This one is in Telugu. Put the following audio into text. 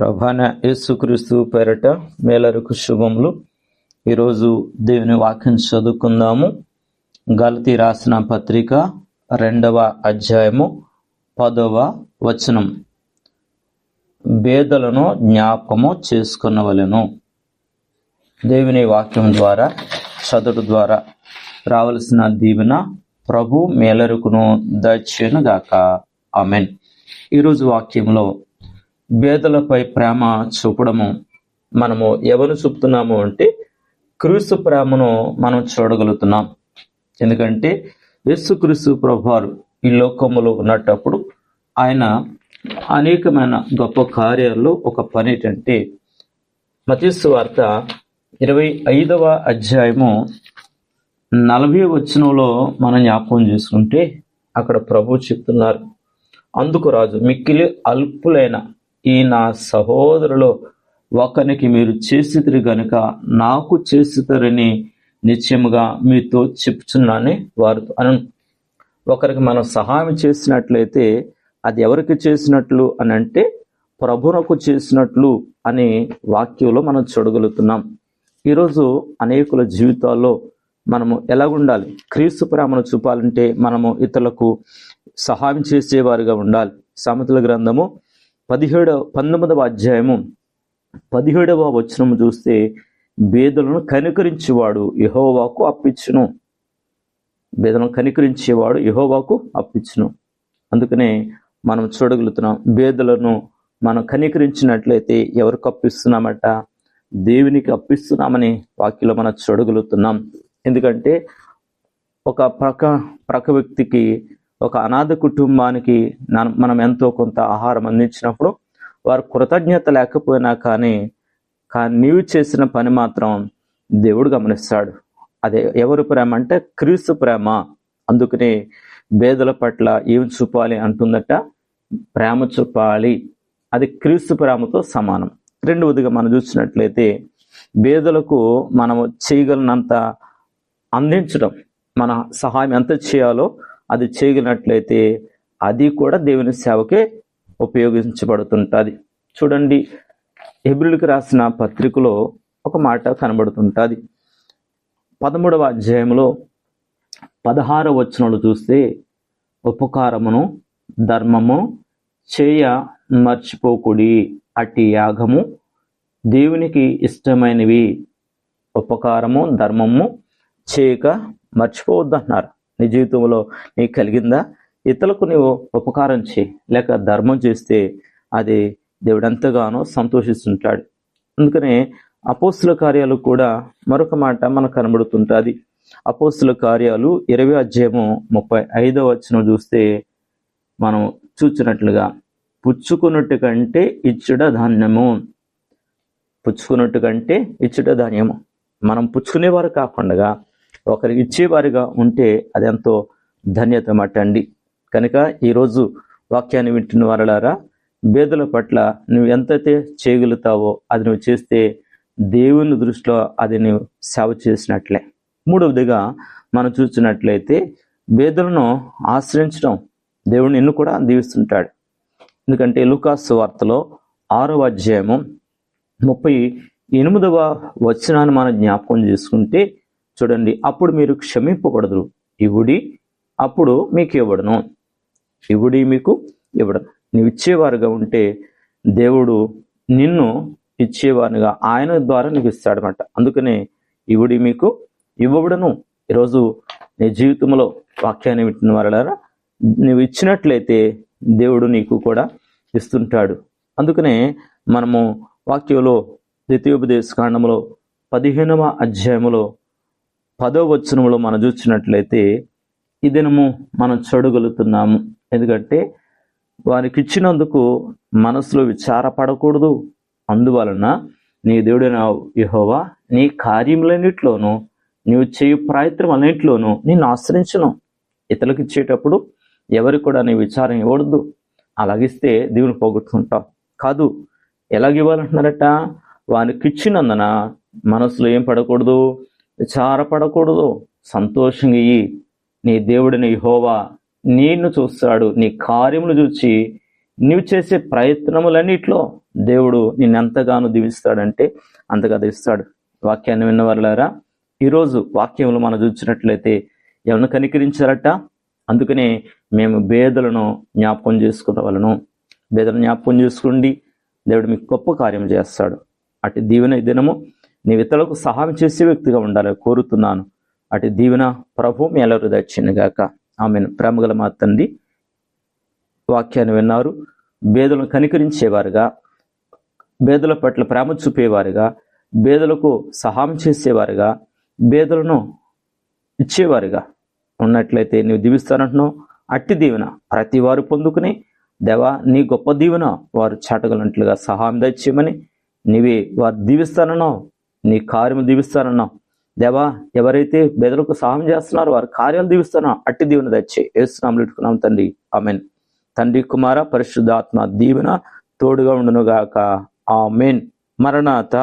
ప్రభాన యేసుక్రీస్తు పేరట మేలరకు శుభములు. ఈరోజు దేవుని వాక్యం చదువుకుందాము. గలతి రాసిన పత్రిక రెండవ అధ్యాయము పదవ వచనం. భేదలను జ్ఞాపకము చేసుకునవలెను. దేవుని వాక్యం ద్వారా చదువు ద్వారా రావలసిన దీవెన ప్రభు మేలరుకును దచ్చును గాక ఆమెన్. ఈరోజు వాక్యంలో బేదలపై ప్రేమ చూపడము మనము ఎవరు చూపుతున్నాము అంటే క్రీస్తు ప్రేమను మనం చూడగలుగుతున్నాం. ఎందుకంటే యేసుక్రీస్తు ప్రభువారు ఈ లోకములో ఉన్నటప్పుడు ఆయన అనేకమైన గొప్ప కార్యాల్లో ఒక పని ఏంటంటే మతీసు వార్త ఇరవై ఐదవ అధ్యాయము నలభై వచనంలో మనం జ్ఞాపకం చేసుకుంటే అక్కడ ప్రభు చెప్తున్నారు. అందుకు రాజు మిక్కిలి అల్పులైన ఈ నా సహోదరులో ఒకనికి మీరు చేసిదిరి గనుక నాకు చేసిదరని నిశ్చయముగా మీతో చెప్తున్నానే వారు అను. ఒకరికి మనం సహాయం చేసినట్లయితే అది ఎవరికి చేసినట్లు అని అంటే ప్రభునకు చేసినట్లు అనే వాక్యంలో మనం చూడగలుగుతున్నాం. ఈరోజు అనేకుల జీవితాల్లో మనము ఎలాగుండాలి? క్రీస్తు ప్రేమను చూపాలంటే మనము ఇతరులకు సహాయం చేసేవారుగా ఉండాలి. సామెతల గ్రంథము పదిహేడవ పంతొమ్మిదవ అధ్యాయము. పదిహేడవ వచనము చూస్తే బేదలను కనికరించేవాడు యహోవాకు అప్పించును బేదలను కనికరించేవాడు యహోవాకు అప్పించును అందుకనే మనం చూడగలుగుతున్నాం బేదలను మనం కనికరించినట్లయితే ఎవరికి అప్పిస్తున్నామట? దేవునికి అప్పిస్తున్నామని వాక్యలో మనం చూడగలుగుతున్నాం. ఎందుకంటే ఒక ప్రక ప్రక వ్యక్తికి ఒక అనాథ కుటుంబానికి మనం ఎంతో కొంత ఆహారం అందించినప్పుడు వారు కృతజ్ఞత లేకపోయినా కానీ కానీ నీవు చేసిన పని మాత్రం దేవుడు గమనిస్తాడు. అదే ఎవరు ప్రేమ అంటే క్రీస్తు ప్రేమ. అందుకనే బేదల పట్ల ఏమి చూపాలి అంటుందట? ప్రేమ చూపాలి. అది క్రీస్తు ప్రేమతో సమానం. రెండవదిగా మనం చూసినట్లయితే బేదలకు మనము చేయగలనంత అందించడం మన సహాయం ఎంత చేయాలో అది చేయగలిగినట్లయితే అది కూడా దేవుని సేవకే ఉపయోగించబడుతుంటుంది. చూడండి ఎబ్రిల్కి రాసిన పత్రికలో ఒక మాట కనబడుతుంటుంది. పదమూడవ అధ్యాయంలో పదహార వచనాలు చూస్తే ఉపకారమును ధర్మము చేయ మర్చిపోకుడి. అట్టి యాగము దేవునికి ఇష్టమైనవి. ఉపకారము ధర్మము చేయక మర్చిపోవద్దన్నారు. నీ జీవితంలో నీకు కలిగిందా? ఇతరులకు నువ్వు ఉపకారం చేయి. లేక ధర్మం చేస్తే అది దేవుడు ఎంతగానో సంతోషిస్తుంటాడు. అందుకనే అపోస్తుల కార్యాలు కూడా మరొక మాట మనకు కనబడుతుంటుంది. అపోస్తుల కార్యాలు ఇరవై అధ్యాయము ముప్పై ఐదవ వచ్చిన చూస్తే మనం చూచినట్లుగా పుచ్చుకున్నట్టు కంటే ఇచ్చుట ధాన్యము. పుచ్చుకున్నట్టు కంటే ఇచ్చుట ధాన్యము. మనం పుచ్చుకునేవారు కాకుండా ఒకరికి ఇచ్చేవారిగా ఉంటే అది ఎంతో ధన్యత మట్టండి కనుక ఈరోజు వాక్యాన్ని వింటున్న వారలారా బేదల పట్ల నువ్వు ఎంతైతే చేయగలుగుతావో అది నువ్వు చేస్తే దేవుని దృష్టిలో అది నువ్వు సేవ చేసినట్లే. మూడవదిగా మనం చూసినట్లయితే బేదలను ఆశ్రయించడం దేవుడిని ఎన్ను కూడా దీవిస్తుంటాడు. ఎందుకంటే లుకాస్ వార్తలో ఆరవ అధ్యాయము ముప్పై ఎనిమిదవ వచనాన్ని మనం జ్ఞాపకం చేసుకుంటే చూడండి అప్పుడు మీరు క్షమింపబడదురు. ఇవుడి అప్పుడు మీకు ఇవ్వడను ఇవుడి మీకు ఇవ్వడను నువ్వు ఇచ్చేవారుగా ఉంటే దేవుడు నిన్ను ఇచ్చేవారుగా ఆయన ద్వారా నీకు ఇస్తాడనమాట అందుకనే ఇవుడి మీకు ఇవ్వబడను. ఈరోజు నీ జీవితంలో వాక్యాన్ని వింటున్న వారలారా నువ్వు ఇచ్చినట్లయితే దేవుడు నీకు కూడా ఇస్తుంటాడు. అందుకనే మనము వాక్యంలో ద్వితీయోపదేశ కాండంలో పదిహేనవ అధ్యాయములో పదో వచనంలో మనం చూసినట్లయితే ఈ దినము మనం చూడగలుగుతున్నాము. ఎందుకంటే వారికి ఇచ్చినందుకు మనసులో విచారపడకూడదు. అందువలన నీ దేవుడైన యహోవా నీ కార్యములన్నింటిలోనూ నీవు చేయు ప్రయత్నం అన్నింటిలోనూ నేను ఆశ్రయించను. ఇతరులకు ఇచ్చేటప్పుడు ఎవరికి కూడా నీ విచారం ఇవ్వడదు అలాగిస్తే దేవుని పోగొట్టుకుంటాం. కాదు ఎలాగ ఇవ్వాలంటున్నారట వానికి ఇచ్చినందున మనసులో ఏం పడకూడదు? విచారపడకూడదు. సంతోషంగా నీ దేవుడిని హోవా నిన్ను చూస్తాడు. నీ కార్యములు చూచి నీవు చేసే ప్రయత్నములన్నిట్లో దేవుడు నిన్నెంతగానో దీవిస్తాడంటే అంతగా దీవిస్తాడు. వాక్యాన్ని విన్నవారులారా ఈరోజు వాక్యములు మనం చూసినట్లయితే ఎవరిని కనికరించారట? అందుకనే మేము భేదలను జ్ఞాపకం చేసుకున్న భేదలను జ్ఞాపకం చేసుకోండి. దేవుడు మీకు గొప్ప కార్యం చేస్తాడు. అటు దీవెన దినము నీ ఇతరులకు సహాయం చేసే వ్యక్తిగా ఉండాలని కోరుతున్నాను. అటు దీవెన ప్రభు మీ ఎలరు దచ్చినగాక ఆమె ఆమెను. ప్రేమగల మా తండ్రి వాక్యాన్ని విన్నారు. బేదలను కనికరించేవారుగా బేదల పట్ల ప్రేమ చూపేవారుగా బేదలకు సహాయం చేసేవారుగా బేదలను ఇచ్చేవారుగా ఉన్నట్లయితే నీవు దీవిస్తానంటున్నావు. అట్టి దీవెన ప్రతి వారు పొందుకుని దేవా నీ గొప్ప దీవెన వారు చాటగలనట్లుగా సహాయం దయచేయమని నీవే వారు దీవిస్తానన్నావు. నీ కార్యము దీవిస్తానన్నావు దేవా ఎవరైతే బెదలకు సహాయం చేస్తున్నారో వారి కార్యాలు దీవిస్తానో అట్టి దీవెన తెచ్చే ఏసునాములు ఇట్టుకున్నాం తండ్రి. ఆమెన్. తండ్రి కుమార పరిశుద్ధాత్మ దీవెన తోడుగా ఉండునుగాక. ఆమెన్. మరణాత